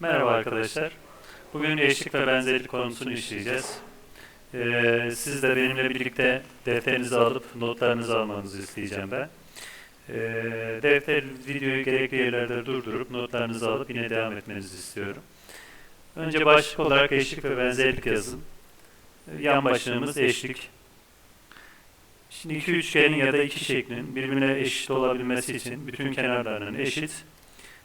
Merhaba arkadaşlar. Bugün eşlik ve benzerlik konusunu işleyeceğiz. Ee, siz de benimle birlikte defterinizi alıp notlarınızı almanızı isteyeceğim ben. Ee, defter videoyu gerekli yerlerde durdurup notlarınızı alıp yine devam etmenizi istiyorum. Önce başlık olarak eşlik ve benzerlik yazın. Ee, Yan başlığımız eşlik. Şimdi iki üçgenin ya da iki şeklin birbirine eşit olabilmesi için bütün kenarlarının eşit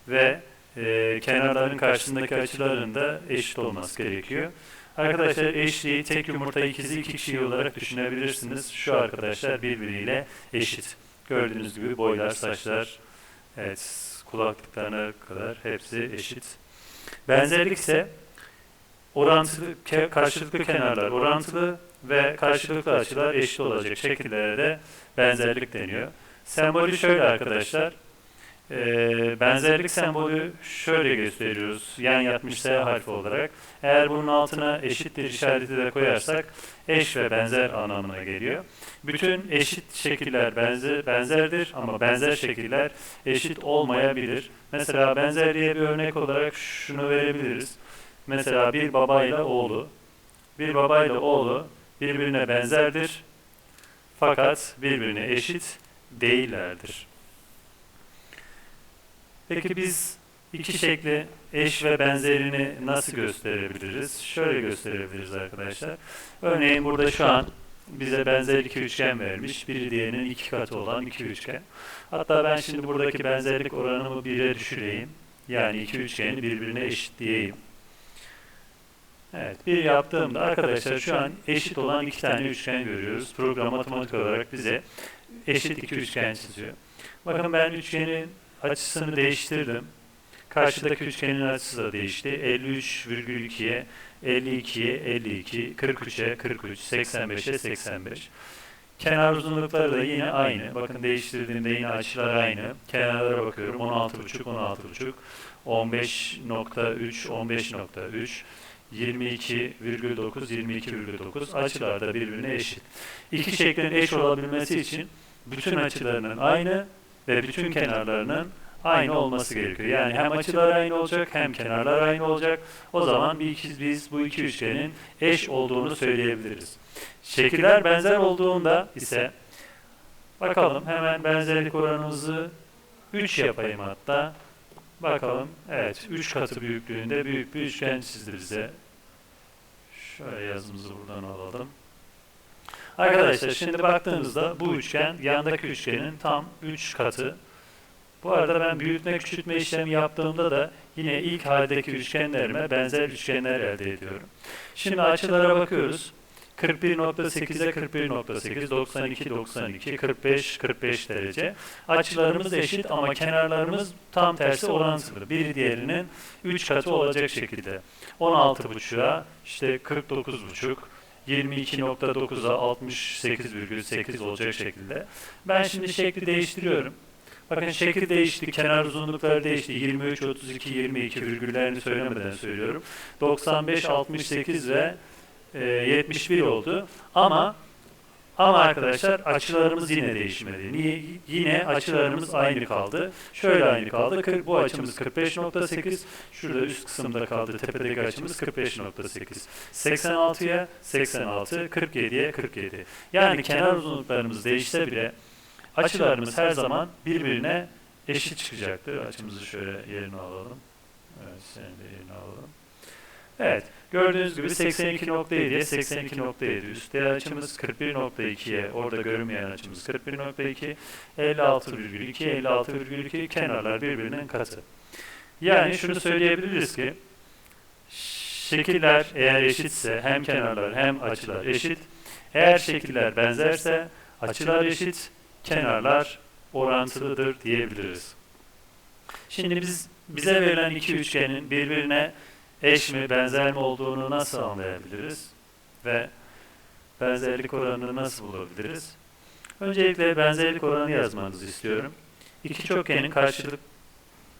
ve e, kenarların karşısındaki açıların da eşit olması gerekiyor. Arkadaşlar eşliği tek yumurta ikizi iki kişi olarak düşünebilirsiniz. Şu arkadaşlar birbiriyle eşit. Gördüğünüz gibi boylar, saçlar, evet kulaklıklarına kadar hepsi eşit. Benzerlik ise orantılı ke- karşılıklı kenarlar orantılı ve karşılıklı açılar eşit olacak şekillere de benzerlik deniyor. Sembolü şöyle arkadaşlar. Ee, benzerlik sembolü şöyle gösteriyoruz. Yan yatmış S harfi olarak. Eğer bunun altına eşittir işareti de koyarsak eş ve benzer anlamına geliyor. Bütün eşit şekiller benzer, benzerdir ama benzer şekiller eşit olmayabilir. Mesela benzerliğe bir örnek olarak şunu verebiliriz. Mesela bir babayla oğlu. Bir babayla oğlu birbirine benzerdir fakat birbirine eşit değillerdir. Peki biz iki şekli eş ve benzerini nasıl gösterebiliriz? Şöyle gösterebiliriz arkadaşlar. Örneğin burada şu an bize benzer iki üçgen vermiş. Biri diğerinin iki katı olan iki üçgen. Hatta ben şimdi buradaki benzerlik oranımı bire düşüreyim. Yani iki üçgeni birbirine eşitleyeyim. Evet, bir yaptığımda arkadaşlar şu an eşit olan iki tane üçgen görüyoruz. Program matematik olarak bize eşit iki üçgen çiziyor. Bakın ben üçgenin açısını değiştirdim. Karşıdaki üçgenin açısı da değişti. 53,2'ye 52'ye 52, 43'e 43, 85'e 85. Kenar uzunlukları da yine aynı. Bakın değiştirdiğimde yine açılar aynı. Kenarlara bakıyorum. 16,5, 16,5, 15.3, 15.3, 22,9, 22,9 açılar da birbirine eşit. İki şeklin eş olabilmesi için bütün açılarının aynı ve bütün kenarlarının aynı olması gerekiyor. Yani hem açılar aynı olacak hem kenarlar aynı olacak. O zaman bir biz bu iki üçgenin eş olduğunu söyleyebiliriz. Şekiller benzer olduğunda ise bakalım hemen benzerlik oranımızı 3 yapayım hatta. Bakalım. Evet 3 katı büyüklüğünde büyük bir üçgen çizdi bize. Şöyle yazımızı buradan alalım. Arkadaşlar şimdi baktığınızda bu üçgen yandaki üçgenin tam 3 katı. Bu arada ben büyütme küçültme işlemi yaptığımda da yine ilk haldeki üçgenlerime benzer üçgenler elde ediyorum. Şimdi açılara bakıyoruz. 41.8'e 41.8, 92, 92, 45, 45 derece. Açılarımız eşit ama kenarlarımız tam tersi orantılı. Biri diğerinin 3 katı olacak şekilde. 16.5'a işte 49.5, 22.9'a 68,8 olacak şekilde. Ben şimdi şekli değiştiriyorum. Bakın şekil değişti, kenar uzunlukları değişti. 23, 32, 22 virgüllerini söylemeden söylüyorum. 95, 68 ve e, 71 oldu. Ama ama arkadaşlar açılarımız yine değişmedi. Niye? Yine açılarımız aynı kaldı. Şöyle aynı kaldı. Bu açımız 45.8. Şurada üst kısımda kaldı. Tepedeki açımız 45.8. 86'ya 86, 47'ye 47. Yani kenar uzunluklarımız değişse bile açılarımız her zaman birbirine eşit çıkacaktır. Açımızı şöyle yerine alalım. Evet, senin de yerine alalım. Evet, gördüğünüz gibi 82.7'ye 82.7 üstte açımız 41.2'ye orada görünmeyen açımız 41.2 56,2 56,2 kenarlar birbirinin katı. Yani şunu söyleyebiliriz ki şekiller eğer eşitse hem kenarlar hem açılar eşit. Eğer şekiller benzerse açılar eşit, kenarlar orantılıdır diyebiliriz. Şimdi biz bize verilen iki üçgenin birbirine eş mi, benzer mi olduğunu nasıl anlayabiliriz? Ve benzerlik oranını nasıl bulabiliriz? Öncelikle benzerlik oranı yazmanızı istiyorum. İki çokgenin karşılık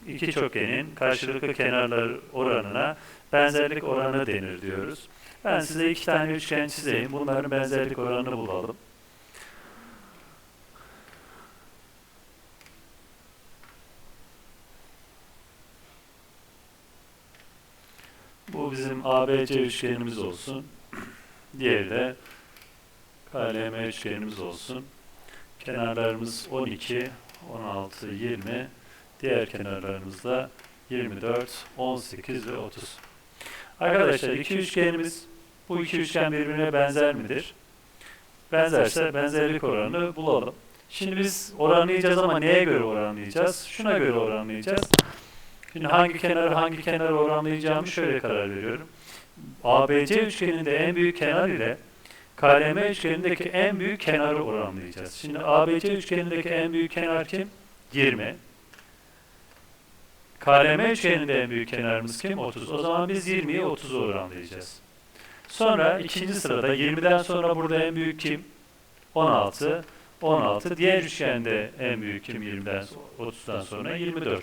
iki çokgenin karşılıklı kenarlar oranına benzerlik oranı denir diyoruz. Ben size iki tane üçgen çizeyim. Bunların benzerlik oranını bulalım. Bu bizim ABC üçgenimiz olsun. Diğeri de KLM üçgenimiz olsun. Kenarlarımız 12, 16, 20. Diğer kenarlarımız da 24, 18 ve 30. Arkadaşlar iki üçgenimiz bu iki üçgen birbirine benzer midir? Benzerse benzerlik oranını bulalım. Şimdi biz oranlayacağız ama neye göre oranlayacağız? Şuna göre oranlayacağız. Şimdi hangi kenarı hangi kenarı oranlayacağımı şöyle karar veriyorum. ABC üçgeninde en büyük kenar ile KLM üçgenindeki en büyük kenarı oranlayacağız. Şimdi ABC üçgenindeki en büyük kenar kim? 20. KLM üçgeninde en büyük kenarımız kim? 30. O zaman biz 20'yi 30'a oranlayacağız. Sonra ikinci sırada 20'den sonra burada en büyük kim? 16. 16. Diğer üçgende en büyük kim 20'den 30'dan sonra 24.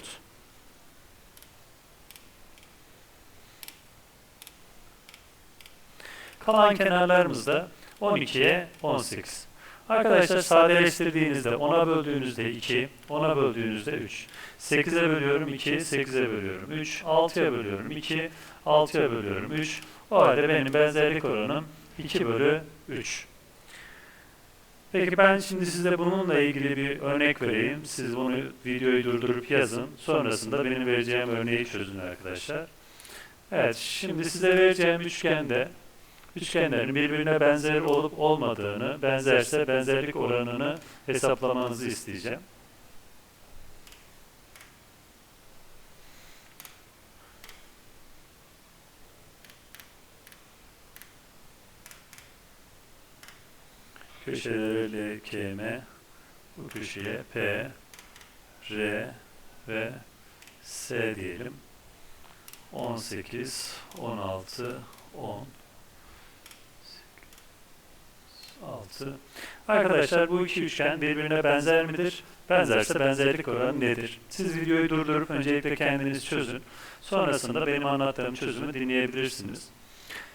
Kalan kenarlarımız da 12'ye 18. Arkadaşlar sadeleştirdiğinizde 10'a böldüğünüzde 2, 10'a böldüğünüzde 3. 8'e bölüyorum 2, 8'e bölüyorum 3, 6'ya bölüyorum 2, 6'ya bölüyorum 3. O halde benim benzerlik oranım 2 bölü 3. Peki ben şimdi size bununla ilgili bir örnek vereyim. Siz bunu videoyu durdurup yazın. Sonrasında benim vereceğim örneği çözün arkadaşlar. Evet, şimdi size vereceğim üçgende üçgenlerin birbirine benzer olup olmadığını, benzerse benzerlik oranını hesaplamanızı isteyeceğim. Köşelere LKM, bu köşeye P, R ve S diyelim. 18, 16, 10, 6. Arkadaşlar bu iki üçgen birbirine benzer midir? Benzerse benzerlik oranı nedir? Siz videoyu durdurup öncelikle kendiniz çözün. Sonrasında benim anlattığım çözümü dinleyebilirsiniz.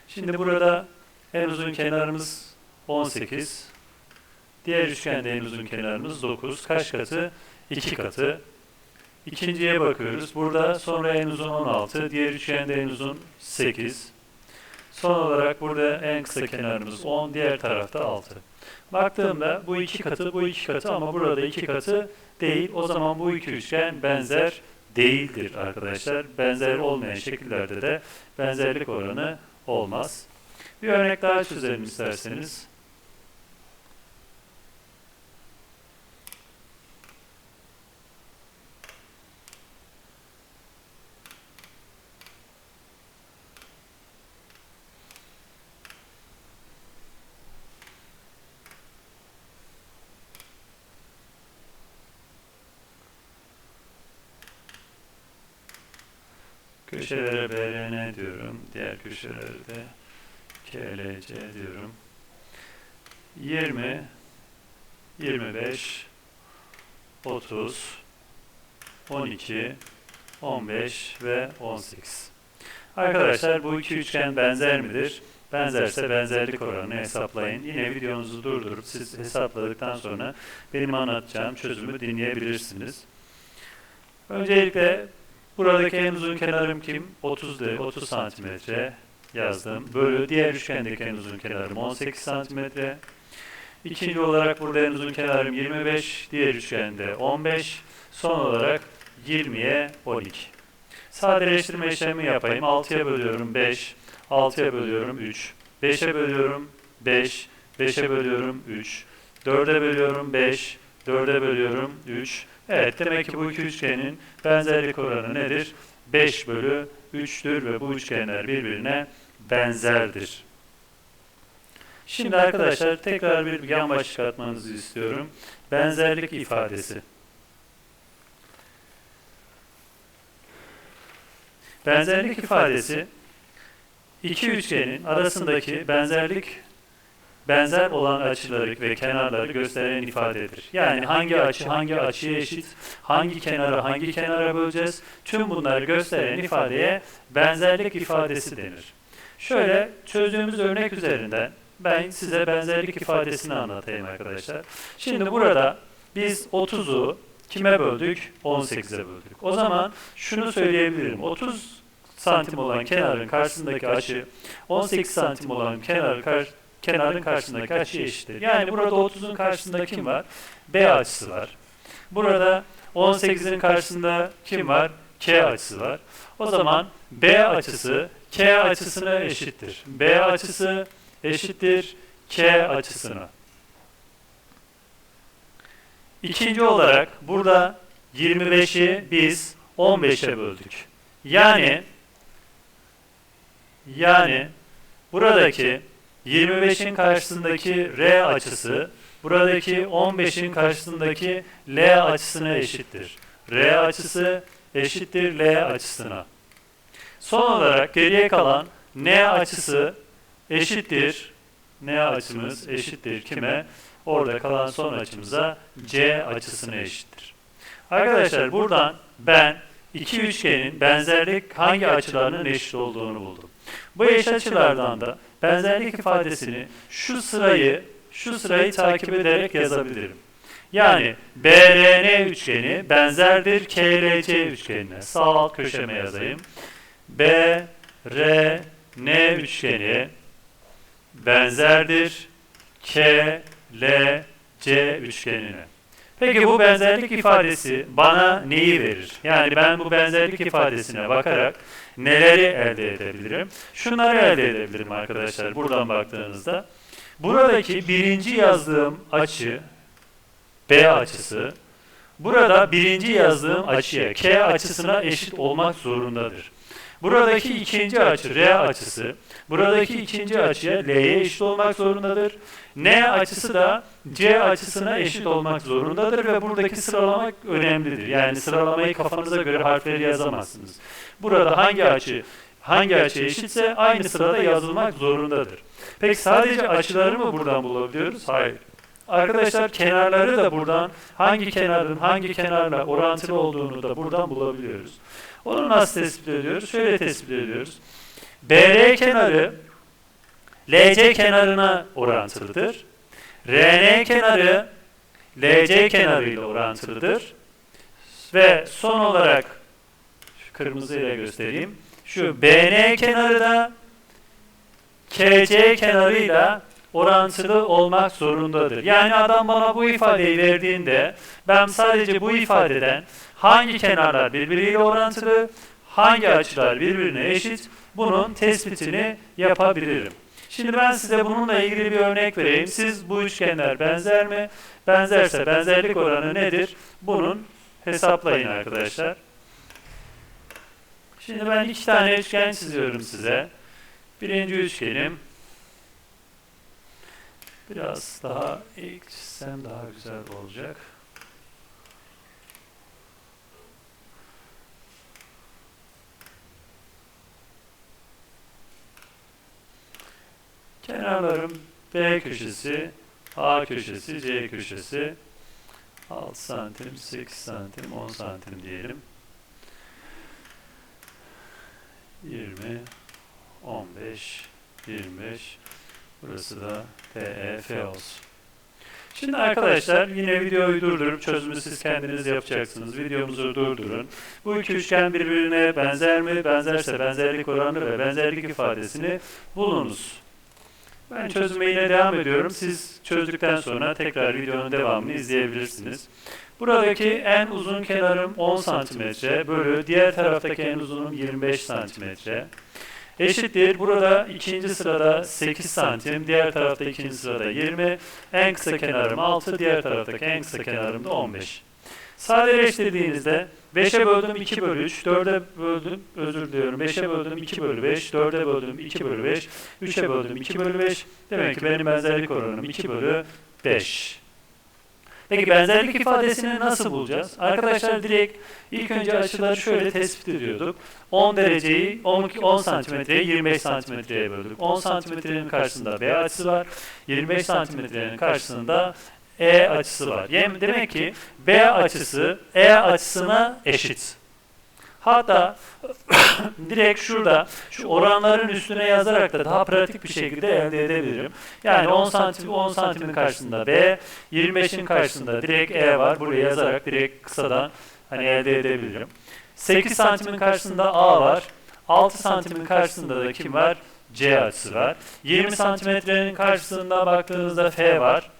Şimdi burada en uzun kenarımız 18. Diğer üçgende en uzun kenarımız 9. Kaç katı? 2 katı. İkinciye bakıyoruz. Burada sonra en uzun 16. Diğer üçgende en uzun 8. Son olarak burada en kısa kenarımız 10, diğer tarafta 6. Baktığımda bu iki katı, bu iki katı ama burada iki katı değil. O zaman bu iki üçgen benzer değildir arkadaşlar. Benzer olmayan şekillerde de benzerlik oranı olmaz. Bir örnek daha çözelim isterseniz. Köşelere BRN diyorum. Diğer köşelere de KLC diyorum. 20, 25, 30, 12, 15 ve 18. Arkadaşlar bu iki üçgen benzer midir? Benzerse benzerlik oranını hesaplayın. Yine videonuzu durdurup siz hesapladıktan sonra benim anlatacağım çözümü dinleyebilirsiniz. Öncelikle Buradaki en uzun kenarım kim? 30 de 30 santimetre yazdım. Bölü diğer üçgendeki en uzun kenarım 18 santimetre. İkinci olarak burada en uzun kenarım 25, diğer üçgende 15. Son olarak 20'ye 12. Sadeleştirme işlemi yapayım. 6'ya bölüyorum 5, 6'ya bölüyorum 3, 5'e bölüyorum 5, 5'e bölüyorum 3, 4'e bölüyorum 5, 4'e bölüyorum 3, Evet demek ki bu iki üçgenin benzerlik oranı nedir? 5 bölü 3'tür ve bu üçgenler birbirine benzerdir. Şimdi arkadaşlar tekrar bir yan başlık atmanızı istiyorum. Benzerlik ifadesi. Benzerlik ifadesi iki üçgenin arasındaki benzerlik benzer olan açıları ve kenarları gösteren ifadedir. Yani hangi açı hangi açıya eşit, hangi kenarı hangi kenara böleceğiz, tüm bunları gösteren ifadeye benzerlik ifadesi denir. Şöyle çözdüğümüz örnek üzerinden ben size benzerlik ifadesini anlatayım arkadaşlar. Şimdi burada biz 30'u kime böldük? 18'e böldük. O zaman şunu söyleyebilirim. 30 santim olan kenarın karşısındaki açı 18 santim olan kenar kar, kenarın karşısındaki açı eşittir. Yani burada 30'un karşısında kim var? B açısı var. Burada 18'in karşısında kim var? K açısı var. O zaman B açısı K açısına eşittir. B açısı eşittir K açısına. İkinci olarak burada 25'i biz 15'e böldük. Yani yani buradaki 25'in karşısındaki R açısı buradaki 15'in karşısındaki L açısına eşittir. R açısı eşittir L açısına. Son olarak geriye kalan N açısı eşittir N açımız eşittir kime? Orada kalan son açımıza C açısına eşittir. Arkadaşlar buradan ben iki üçgenin benzerlik hangi açılarının eşit olduğunu buldum. Bu eş açılardan da benzerlik ifadesini şu sırayı şu sırayı takip ederek yazabilirim. Yani BRN üçgeni benzerdir KLC üçgenine. Sağ alt köşeme yazayım. BRN üçgeni benzerdir KLC üçgenine. Peki bu benzerlik ifadesi bana neyi verir? Yani ben bu benzerlik ifadesine bakarak neleri elde edebilirim? Şunları elde edebilirim arkadaşlar buradan baktığınızda. Buradaki birinci yazdığım açı B açısı burada birinci yazdığım açıya K açısına eşit olmak zorundadır. Buradaki ikinci açı R açısı buradaki ikinci açıya L'ye eşit olmak zorundadır. N açısı da C açısına eşit olmak zorundadır ve buradaki sıralamak önemlidir. Yani sıralamayı kafanıza göre harfleri yazamazsınız. Burada hangi açı hangi açı eşitse aynı sırada yazılmak zorundadır. Peki sadece açıları mı buradan bulabiliyoruz? Hayır. Arkadaşlar kenarları da buradan hangi kenarın hangi kenarla orantılı olduğunu da buradan bulabiliyoruz. Onu nasıl tespit ediyoruz? Şöyle tespit ediyoruz. BR kenarı LC kenarına orantılıdır. RN kenarı LC kenarı ile orantılıdır. Ve son olarak şu kırmızı ile göstereyim. Şu BN kenarı da KC kenarıyla orantılı olmak zorundadır. Yani adam bana bu ifadeyi verdiğinde ben sadece bu ifadeden hangi kenarlar birbiriyle orantılı, hangi açılar birbirine eşit bunun tespitini yapabilirim. Şimdi ben size bununla ilgili bir örnek vereyim. Siz bu üçgenler benzer mi? Benzerse benzerlik oranı nedir? Bunun hesaplayın arkadaşlar. Şimdi ben iki tane üçgen çiziyorum size. Birinci üçgenim biraz daha ilk çizsem daha güzel olacak. Kenarlarım B köşesi, A köşesi, C köşesi 6 santim, 8 santim, 10 santim diyelim. 20, 15, 25. Burası da TEF olsun. Şimdi arkadaşlar yine videoyu durdurup çözümü siz kendiniz yapacaksınız. Videomuzu durdurun. Bu iki üçgen birbirine benzer mi? Benzerse benzerlik oranı ve benzerlik ifadesini bulunuz. Ben çözüme yine devam ediyorum. Siz çözdükten sonra tekrar videonun devamını izleyebilirsiniz. Buradaki en uzun kenarım 10 cm bölü diğer taraftaki en uzunum 25 cm. Eşittir. Burada ikinci sırada 8 santim, diğer tarafta ikinci sırada 20. En kısa kenarım 6, diğer taraftaki en kısa kenarım da 15. Sadeleştirdiğinizde 5'e böldüm 2 bölü 3, 4'e böldüm, özür diliyorum, 5'e böldüm 2 bölü 5, 4'e böldüm 2 bölü 5, 3'e böldüm 2 bölü 5. Demek ki benim benzerlik oranım 2 bölü 5. Peki benzerlik ifadesini nasıl bulacağız? Arkadaşlar direkt ilk önce açıları şöyle tespit ediyorduk. 10 dereceyi 10, 10 santimetreye 25 santimetreye böldük. 10 santimetrenin karşısında B açısı var. 25 santimetrenin karşısında E açısı var. Yani demek ki B açısı E açısına eşit. Hatta direkt şurada şu oranların üstüne yazarak da daha pratik bir şekilde elde edebilirim. Yani 10 santim 10 santimin karşısında B, 25'in karşısında direkt E var. Buraya yazarak direkt kısadan hani elde edebilirim. 8 santimin karşısında A var. 6 santimin karşısında da kim var? C açısı var. 20 santimetrenin karşısında baktığınızda F var.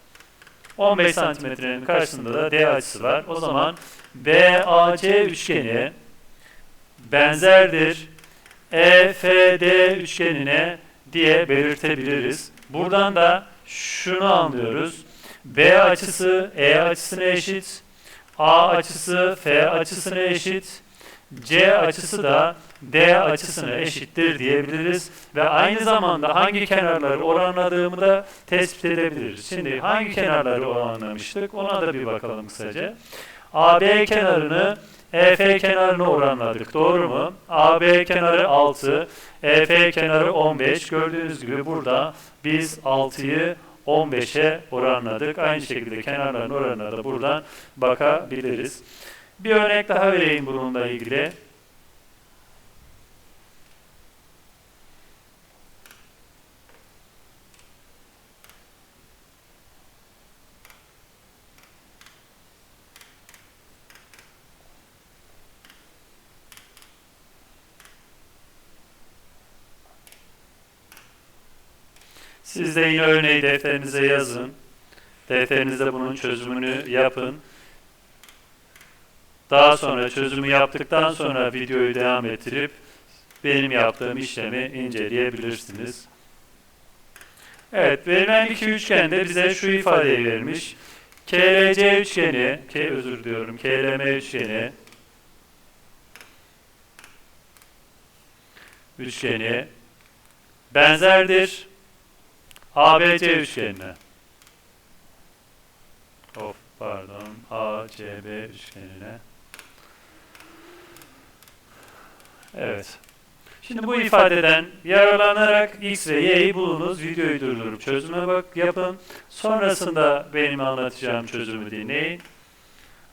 15 santimetrenin karşısında da D açısı var. O zaman BAC üçgeni benzerdir EFD üçgenine diye belirtebiliriz. Buradan da şunu anlıyoruz. B açısı E açısına eşit. A açısı F açısına eşit. C açısı da D açısına eşittir diyebiliriz. Ve aynı zamanda hangi kenarları oranladığımı da tespit edebiliriz. Şimdi hangi kenarları oranlamıştık ona da bir bakalım kısaca. AB kenarını EF kenarını oranladık. Doğru mu? AB kenarı 6, EF kenarı 15. Gördüğünüz gibi burada biz 6'yı 15'e oranladık. Aynı şekilde kenarların oranına da buradan bakabiliriz. Bir örnek daha vereyim bununla ilgili. Siz de yine örneği defterinize yazın. Defterinizde bunun çözümünü yapın. Daha sonra çözümü yaptıktan sonra videoyu devam ettirip benim yaptığım işlemi inceleyebilirsiniz. Evet, verilen iki üçgende bize şu ifadeyi vermiş. KLC üçgeni, K özür diliyorum, KLM üçgeni üçgeni benzerdir ABC üçgenine. Of pardon. ACB üçgenine. Evet. Şimdi bu ifadeden yararlanarak x ve y'yi bulunuz. Videoyu durdurup çözüme bak yapın. Sonrasında benim anlatacağım çözümü dinleyin.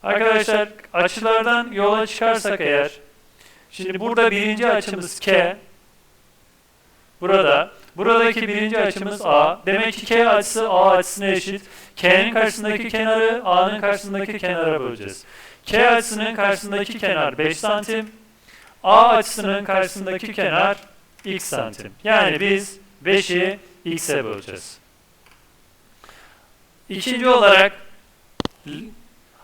Arkadaşlar açılardan yola çıkarsak eğer şimdi burada birinci açımız K. Burada Buradaki birinci açımız A. Demek ki K açısı A açısına eşit. K'nin karşısındaki kenarı A'nın karşısındaki kenara böleceğiz. K açısının karşısındaki kenar 5 santim. A açısının karşısındaki kenar x santim. Yani biz 5'i x'e böleceğiz. İkinci olarak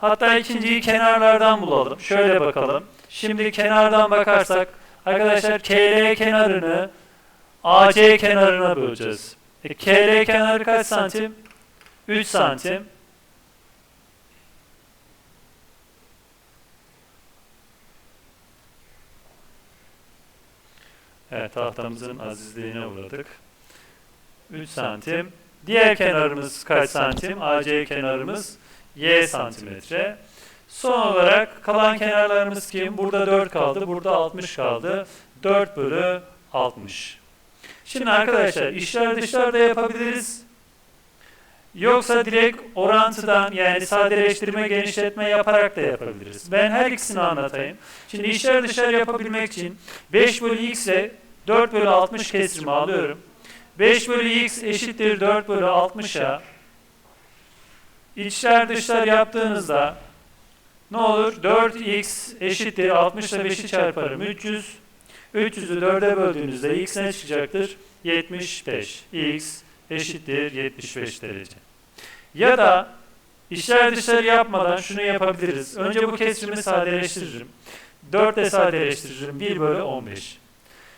hatta ikinciyi kenarlardan bulalım. Şöyle bakalım. Şimdi kenardan bakarsak arkadaşlar KL kenarını AC kenarına böleceğiz. E, KL kenarı kaç santim? 3 santim. Evet tahtamızın azizliğine uğradık. 3 santim. Diğer kenarımız kaç santim? AC kenarımız Y santimetre. Son olarak kalan kenarlarımız kim? Burada 4 kaldı. Burada 60 kaldı. 4 bölü 60. Şimdi arkadaşlar işler dışlarda yapabiliriz. Yoksa direkt orantıdan yani sadeleştirme, genişletme yaparak da yapabiliriz. Ben her ikisini anlatayım. Şimdi işler dışarı yapabilmek için 5 bölü x ile 4 bölü 60 kesrimi alıyorum. 5 bölü x eşittir 4 bölü 60'a. İçler dışlar yaptığınızda ne olur? 4x eşittir 60 ile 5'i çarparım 300. 300'ü 4'e böldüğünüzde x ne çıkacaktır? 75. x eşittir 75 derece. Ya da işler dışarı yapmadan şunu yapabiliriz. Önce bu kesrimi sadeleştiririm. 4 ile sadeleştiririm. 1 bölü 15.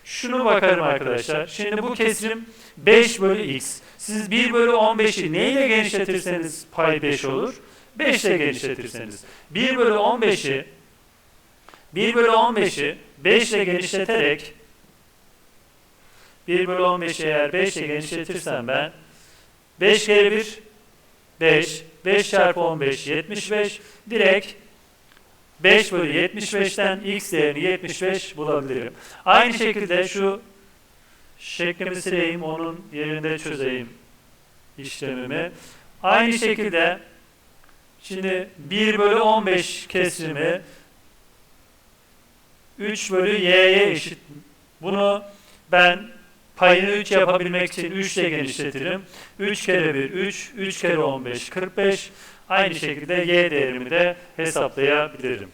Şunu bakarım arkadaşlar. Şimdi bu kesrim 5 bölü x. Siz 1 bölü 15'i neyle genişletirseniz pay 5 olur. 5 ile genişletirseniz. 1 bölü 15'i 1 bölü 15'i 5 ile genişleterek 1 bölü 15'i eğer 5 ile genişletirsem ben 5 kere 1 5 5 çarpı 15 75 direkt 5 bölü 75'ten x değerini 75 bulabilirim. Aynı şekilde şu şeklimi sileyim onun yerinde çözeyim işlemimi. Aynı şekilde şimdi 1 bölü 15 kesimi 3 bölü y'ye eşit. Bunu ben payını 3 yapabilmek için 3 ile genişletirim. 3 kere 1 3, 3 kere 15 45. Aynı şekilde y değerimi de hesaplayabilirim.